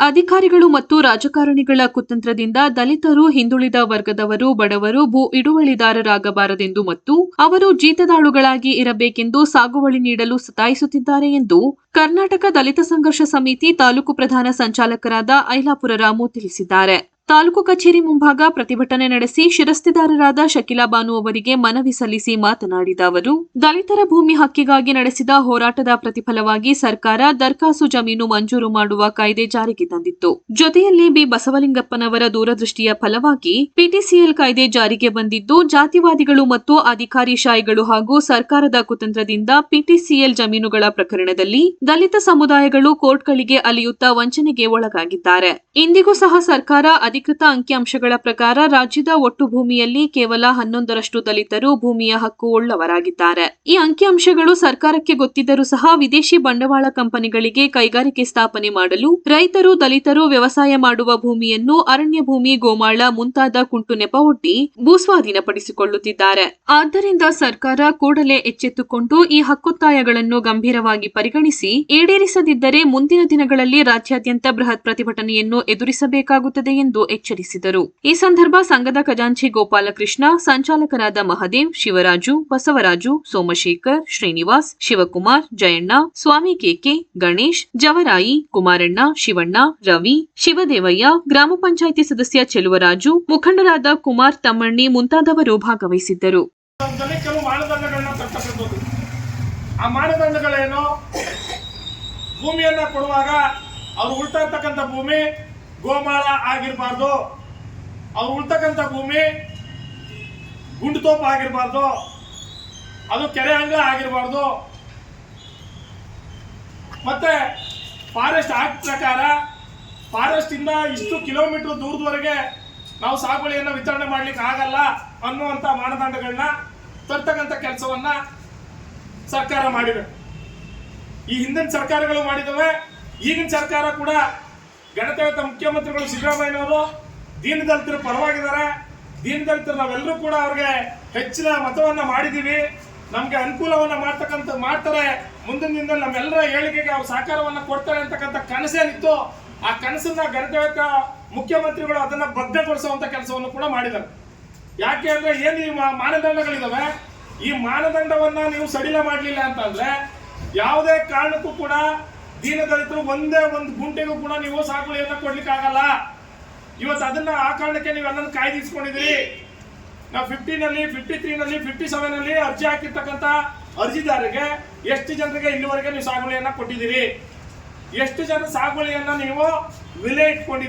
ಅಧಿಕಾರಿಗಳು ಮತ್ತು ರಾಜಕಾರಣಿಗಳ ಕುತಂತ್ರದಿಂದ ದಲಿತರು ಹಿಂದುಳಿದ ವರ್ಗದವರು ಬಡವರು ಭೂ ಇಡುವಳಿದಾರರಾಗಬಾರದೆಂದು ಮತ್ತು ಅವರು ಜೀತದಾಳುಗಳಾಗಿ ಇರಬೇಕೆಂದು ಸಾಗುವಳಿ ನೀಡಲು ಸತಾಯಿಸುತ್ತಿದ್ದಾರೆ ಎಂದು ಕರ್ನಾಟಕ ದಲಿತ ಸಂಘರ್ಷ ಸಮಿತಿ ತಾಲೂಕು ಪ್ರಧಾನ ಸಂಚಾಲಕರಾದ ಐಲಾಪುರ ರಾಮು ತಿಳಿಸಿದ್ದಾರೆ. ತಾಲೂಕು ಕಚೇರಿ ಮುಂಭಾಗ ಪ್ರತಿಭಟನೆ ನಡೆಸಿ ಶಿರಸ್ತಿದಾರರಾದ ಶಕಿಲಾ ಬಾನು ಅವರಿಗೆ ಮನವಿ ಸಲ್ಲಿಸಿ ಮಾತನಾಡಿದ ಅವರು, ದಲಿತರ ಭೂಮಿ ಹಕ್ಕಿಗಾಗಿ ನಡೆಸಿದ ಹೋರಾಟದ ಪ್ರತಿಫಲವಾಗಿ ಸರ್ಕಾರ ದರ್ಖಾಸು ಜಮೀನು ಮಂಜೂರು ಮಾಡುವ ಕಾಯ್ದೆ ಜಾರಿಗೆ ತಂದಿತ್ತು. ಜೊತೆಯಲ್ಲಿ ಬಿ. ಬಸವಲಿಂಗಪ್ಪನವರ ದೂರದೃಷ್ಟಿಯ ಫಲವಾಗಿ ಪಿಟಿಸಿಎಲ್ ಕಾಯ್ದೆ ಜಾರಿಗೆ ಬಂದಿದ್ದು, ಜಾತಿವಾದಿಗಳು ಮತ್ತು ಅಧಿಕಾರಿಶಾಹಿಗಳು ಹಾಗೂ ಸರ್ಕಾರದ ಕುತಂತ್ರದಿಂದ ಪಿಟಿಸಿಎಲ್ ಜಮೀನುಗಳ ಪ್ರಕರಣದಲ್ಲಿ ದಲಿತ ಸಮುದಾಯಗಳು ಕೋರ್ಟ್ಗಳಿಗೆ ಅಲಿಯುತ್ತಾ ವಂಚನೆಗೆ ಒಳಗಾಗಿದ್ದಾರೆ. ಇಂದಿಗೂ ಸಹ ಸರ್ಕಾರ ಅಧಿಕೃತ ಅಂಕಿಅಂಶಗಳ ಪ್ರಕಾರ ರಾಜ್ಯದ ಒಟ್ಟು ಭೂಮಿಯಲ್ಲಿ ಕೇವಲ ಹನ್ನೊಂದರಷ್ಟು ದಲಿತರು ಭೂಮಿಯ ಹಕ್ಕು ಉಳ್ಳವರಾಗಿದ್ದಾರೆ. ಈ ಅಂಕಿಅಂಶಗಳು ಸರ್ಕಾರಕ್ಕೆ ಗೊತ್ತಿದ್ದರೂ ಸಹ ವಿದೇಶಿ ಬಂಡವಾಳ ಕಂಪನಿಗಳಿಗೆ ಕೈಗಾರಿಕೆ ಸ್ಥಾಪನೆ ಮಾಡಲು ರೈತರು ದಲಿತರು ವ್ಯವಸಾಯ ಮಾಡುವ ಭೂಮಿಯನ್ನು ಅರಣ್ಯ ಭೂಮಿ ಗೋಮಾಳ ಮುಂತಾದ ಕುಂಟು ನೆಪ ಒಡ್ಡಿ ಭೂಸ್ವಾಧೀನಪಡಿಸಿಕೊಳ್ಳುತ್ತಿದ್ದಾರೆ. ಆದ್ದರಿಂದ ಸರ್ಕಾರ ಕೂಡಲೇ ಎಚ್ಚೆತ್ತುಕೊಂಡು ಈ ಹಕ್ಕೊತ್ತಾಯಗಳನ್ನು ಗಂಭೀರವಾಗಿ ಪರಿಗಣಿಸಿ ಈಡೇರಿಸದಿದ್ದರೆ ಮುಂದಿನ ದಿನಗಳಲ್ಲಿ ರಾಜ್ಯಾದ್ಯಂತ ಬೃಹತ್ ಪ್ರತಿಭಟನೆಯನ್ನು ಎದುರಿಸಬೇಕಾಗುತ್ತದೆ ಎಂದು ಎಚ್ಚರಿಸಿದರು. ಈ ಸಂದರ್ಭ ಸಂಘದ ಖಜಾಂಚಿ ಗೋಪಾಲಕೃಷ್ಣ, ಸಂಚಾಲಕರಾದ ಮಹದೇವ್, ಶಿವರಾಜು, ಬಸವರಾಜು, ಸೋಮಶೇಖರ್, ಶ್ರೀನಿವಾಸ್, ಶಿವಕುಮಾರ್, ಜಯಣ್ಣ, ಸ್ವಾಮಿ ಕೆಕೆ ಗಣೇಶ್, ಜವರಾಯಿ, ಕುಮಾರಣ್ಣ, ಶಿವಣ್ಣ, ರವಿ, ಶಿವದೇವಯ್ಯ, ಗ್ರಾಮ ಪಂಚಾಯಿತಿ ಸದಸ್ಯ ಚೆಲುವರಾಜು, ಮುಖಂಡರಾದ ಕುಮಾರ್ ತಮ್ಮಣ್ಣಿ ಮುಂತಾದವರು ಭಾಗವಹಿಸಿದ್ದರು. ಆ ಮಾನದಂಡಗಳೇನು ಭೂಮಿಯನ್ನ ಕೊಡುವಾಗ ಅವರು ಉಳ್ತಾ ಇರ್ತಕ್ಕಂಥ ಭೂಮಿ ಗೋಮಾಳ ಆಗಿರಬಾರ್ದು. ಅವ್ರು ಉಳ್ತಕ್ಕಂಥ ಭೂಮಿ ಗುಂಡುತೋಪ ಆಗಿರಬಾರ್ದು. ಅದು ಕೆರೆ ಅಂಗ ಆಗಿರಬಾರ್ದು. ಮತ್ತೆ ಫಾರೆಸ್ಟ್ ಆಕ್ಟ್ ಪ್ರಕಾರ ಫಾರೆಸ್ಟ್ ಇಂದ ಇಷ್ಟು ಕಿಲೋಮೀಟರ್ ದೂರದವರೆಗೆ ನಾವು ಸಾಗುವಳಿಯನ್ನು ವಿತರಣೆ ಮಾಡ್ಲಿಕ್ಕೆ ಆಗಲ್ಲ ಅನ್ನುವಂಥ ಮಾನದಂಡಗಳನ್ನ ತರ್ತಕ್ಕಂಥ ಕೆಲಸವನ್ನ ಸರ್ಕಾರ ಮಾಡಿದೆ. ಈ ಹಿಂದಿನ ಸರ್ಕಾರಗಳು ಮಾಡಿದವೆ, ಈಗಿನ ಸರ್ಕಾರ ಕೂಡ ಗಣತಾಯುತ ಮುಖ್ಯಮಂತ್ರಿಗಳು ಸಿದ್ದರಾಮಯ್ಯನವರು ದೀನದಲಿತರ ಪರವಾಗಿದ್ದಾರೆ. ದೀನದಲಿತರು ನಾವೆಲ್ಲರೂ ಕೂಡ ಅವ್ರಿಗೆ ಹೆಚ್ಚಿನ ಮತವನ್ನ ಮಾಡಿದೀವಿ ನಮಗೆ ಅನುಕೂಲವನ್ನ ಮಾಡ್ತಕ್ಕಂಥ ಮಾಡ್ತಾರೆ. ಮುಂದಿನ ದಿನದಲ್ಲಿ ನಮ್ಮೆಲ್ಲರ ಏಳಿಗೆಗೆ ಅವ್ರು ಸಹಕಾರವನ್ನ ಕೊಡ್ತಾರೆ ಅಂತಕ್ಕಂಥ ಕನಸೇನಿತ್ತು ಆ ಕನಸನ್ನ ಗಣತಾಯುತ ಮುಖ್ಯಮಂತ್ರಿಗಳು ಅದನ್ನ ಭದ್ರಗೊಳಿಸುವಂತ ಕೆಲಸವನ್ನು ಕೂಡ ಮಾಡಿದ್ದಾರೆ. ಯಾಕೆ ಅಂದರೆ ಏನು ಈ ಮಾ- ಮಾನದಂಡಗಳಿದಾವೆ? ಈ ಮಾನದಂಡವನ್ನ ನೀವು ಸಡಿಲ ಮಾಡಲಿಲ್ಲ ಅಂತಂದರೆ ಯಾವುದೇ ಕಾರಣಕ್ಕೂ ಕೂಡ ದೀನದಲಿತರು ಒಂದೇ ಒಂದು ಗುಂಟೆಗೂ ಕೂಡ ನೀವು ಸಾಗುವಳಿಯನ್ನ ಕೊಡ್ಲಿಕ್ಕೆ ಆಗಲ್ಲ. ಇವತ್ತು ಅದನ್ನ ಆ ಕಾರಣಕ್ಕೆ ಅದನ್ನು ಕಾಯ್ದಿರಿಸ್ಕೊಂಡಿದ್ದೀರಿ ನಾವು ಫಿಫ್ಟಿನಲ್ಲಿ ಫಿಫ್ಟಿ ತ್ರೀನಲ್ಲಿ ಫಿಫ್ಟಿ ಸೆವೆನಲ್ಲಿ ಅರ್ಜಿ ಹಾಕಿರ್ತಕ್ಕಂಥ ಅರ್ಜಿದಾರರಿಗೆ ಎಷ್ಟು ಜನರಿಗೆ ಇಲ್ಲಿವರೆಗೆ ನೀವು ಸಾಗುವಳಿಯನ್ನ ಕೊಟ್ಟಿದ್ದೀರಿ? ಎಷ್ಟು ಜನ ಸಾಗುವಳಿಯನ್ನ ನೀವು ವಿಲೆ ಇಟ್ಕೊಂಡಿದ್ದೀರಿ?